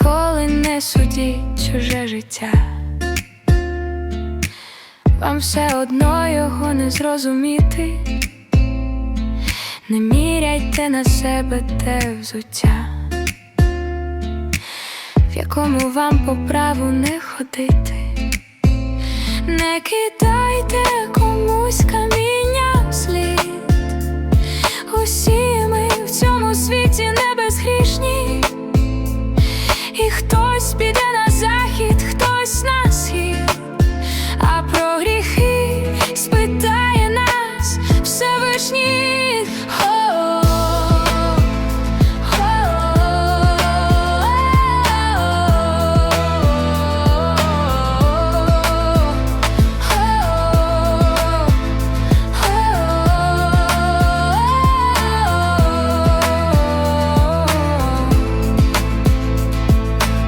Ніколи не судіть чуже життя. Вам все одно його не зрозуміти. Не міряйте на себе те взуття, в якому вам по праву не ходити. Не кидайте комусь каміння вслід. Усі ми в цьому світі не О,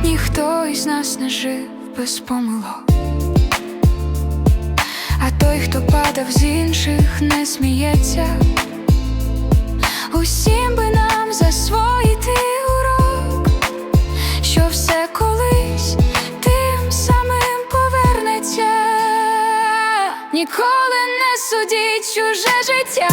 Ніхто із нас не жив без помилок. Падав з інших, не сміється. Усім би нам засвоїти урок, що все колись тим самим повернеться. Ніколи не судіть чуже життя,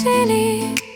心里。